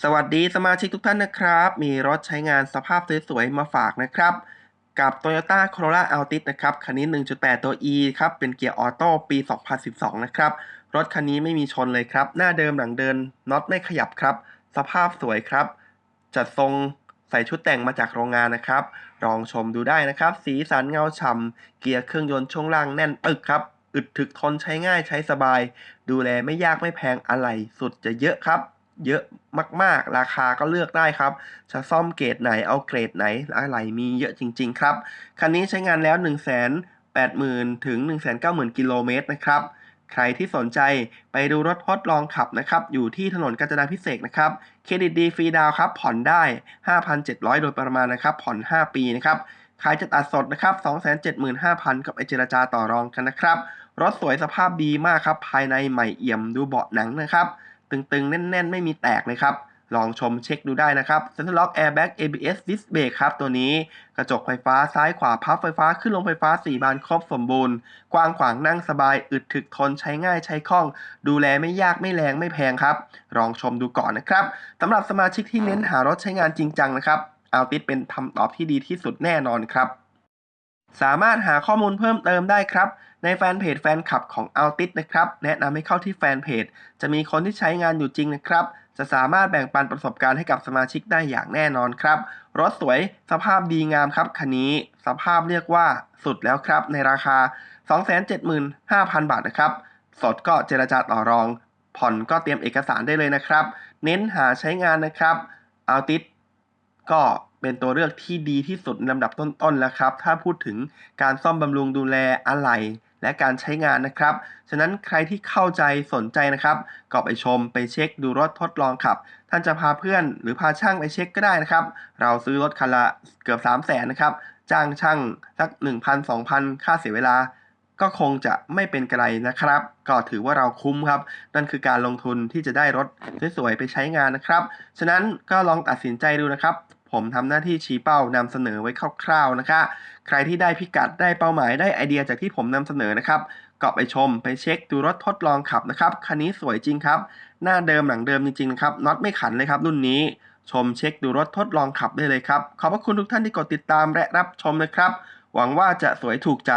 สวัสดีสมาชิกทุกท่านนะครับ มีรถใช้งานสภาพสวยๆมาฝากนะครับ กับ Toyota Corolla Altis นะครับคันนี้ 1.8 ตัว E ครับ เป็นเกียร์ออโต้ปี 2012 นะครับ รถคันนี้ไม่มีชนเลยครับ หน้าเดิมหลังเดินน็อตไม่ขยับครับ สภาพสวยครับ จัดทรงใส่ชุดแต่งมาจากโรงงานนะครับ ลองชมดูได้นะครับ สีสันเงาฉ่ำเกียร์เครื่องยนต์ช่วงล่างแน่นปึกครับอึดถึกทนใช้ง่ายใช้สบาย ดูแลไม่ยากไม่แพงอะไรสุดจะเยอะครับ เยอะมากๆ ราคาก็เลือกได้ครับ จะซ่อมเกรดไหนเอาเกรดไหนอะไรมีเยอะจริง ๆ ครับ คันนี้ใช้งานแล้ว 1 8 0 0 0 0 ถึง 190,000 กิโลเมตรนะครับ ใครที่สนใจไปดูรถทดลองขับนะครับ อยู่ที่ถนนกาญจนาพิเศษนะครับ เครดิตดีฟรีดาวครับ ผ่อนได้ 5,700 โดยประมาณนะครับ ผ่อน 5 ปีนะครับขายจะตัดสดนะครับ 275,000 กับไอเจรจาต่อรองกันนะครับ รถสวยสภาพดีมากครับ ภายในใหม่เอี่ยมดูเบาะหนังนะครับ ตึงๆ แน่น ๆ ไม่มีแตกเลยครับ ลองชมเช็คดูได้นะครับ Center Lock Airbag ABS Disc Brake ครับ ตัวนี้กระจกไฟฟ้าซ้ายขวาพับไฟฟ้าขึ้นลงไฟฟ้า 4 บานครบสมบูรณ์ กว้างขวางนั่งสบาย อึดถึกทนใช้ง่ายใช้คล่อง ดูแลไม่ยากไม่แรงไม่แพงครับ ลองชมดูก่อนนะครับสำหรับสมาชิกที่เน้นหารถใช้งานจริงจังนะครับอัลติสเป็นคำตอบที่ดีที่สุดแน่นอนครับ สามารถหาข้อมูลเพิ่มเติมได้ครับ ในแฟนเพจแฟนคลับของ Altis นะครับ แนะนำให้เข้าที่แฟนเพจ จะมีคนที่ใช้งานอยู่จริงนะครับ จะสามารถแบ่งปันประสบการณ์ให้กับสมาชิกได้อย่างแน่นอนครับ รถสวยสภาพดีงามครับคันนี้ สภาพเรียกว่าสุดแล้วครับ ในราคา 275,000 บาทนะครับ สดก็เจรจาต่อรอง ผ่อนก็เตรียมเอกสารได้เลยนะครับ เน้นหาใช้งานนะครับ Altis ก็ เป็นตัวเลือกที่ดีที่สุดลำดับต้นๆแล้วครับ ถ้าพูดถึงการซ่อมบำรุงดูแลอะไหล่และการใช้งานนะครับ ฉะนั้นใครที่เข้าใจสนใจนะครับ ก็ไปชมไปเช็คดูรถทดลองขับ ท่านจะพาเพื่อนหรือพาช่างไปเช็คก็ได้นะครับ เราซื้อรถคันละเกือบ 3 0 0แสนนะครับ จ้างช่างสัก 1,000 2,000 ค่าเสียเวลา ก็คงจะไม่เป็นไกลนะครับ ก็ถือว่าเราคุ้มครับ นั่นคือการลงทุนที่จะได้รถสวยๆไปใช้งานนะครับ ฉะนั้นก็ลองตัดสินใจดูนะครับ ผมทำหน้าที่ชี้เป้านำเสนอไว้คร่าวๆนะคะ ใครที่ได้พิกัดได้เป้าหมายได้ไอเดียจากที่ผมนำเสนอนะครับก็ไปชมไปเช็คดูรถทดลองขับนะครับคันนี้สวยจริงครับ หน้าเดิมหลังเดิมจริงๆนะครับน็อตไม่ขันเลยครับ รุ่นนี้ ชมเช็คดูรถทดลองขับได้เลยครับ ขอบพระคุณทุกท่านที่กดติดตามและรับชมนะครับ หวังว่าจะสวยถูกใจ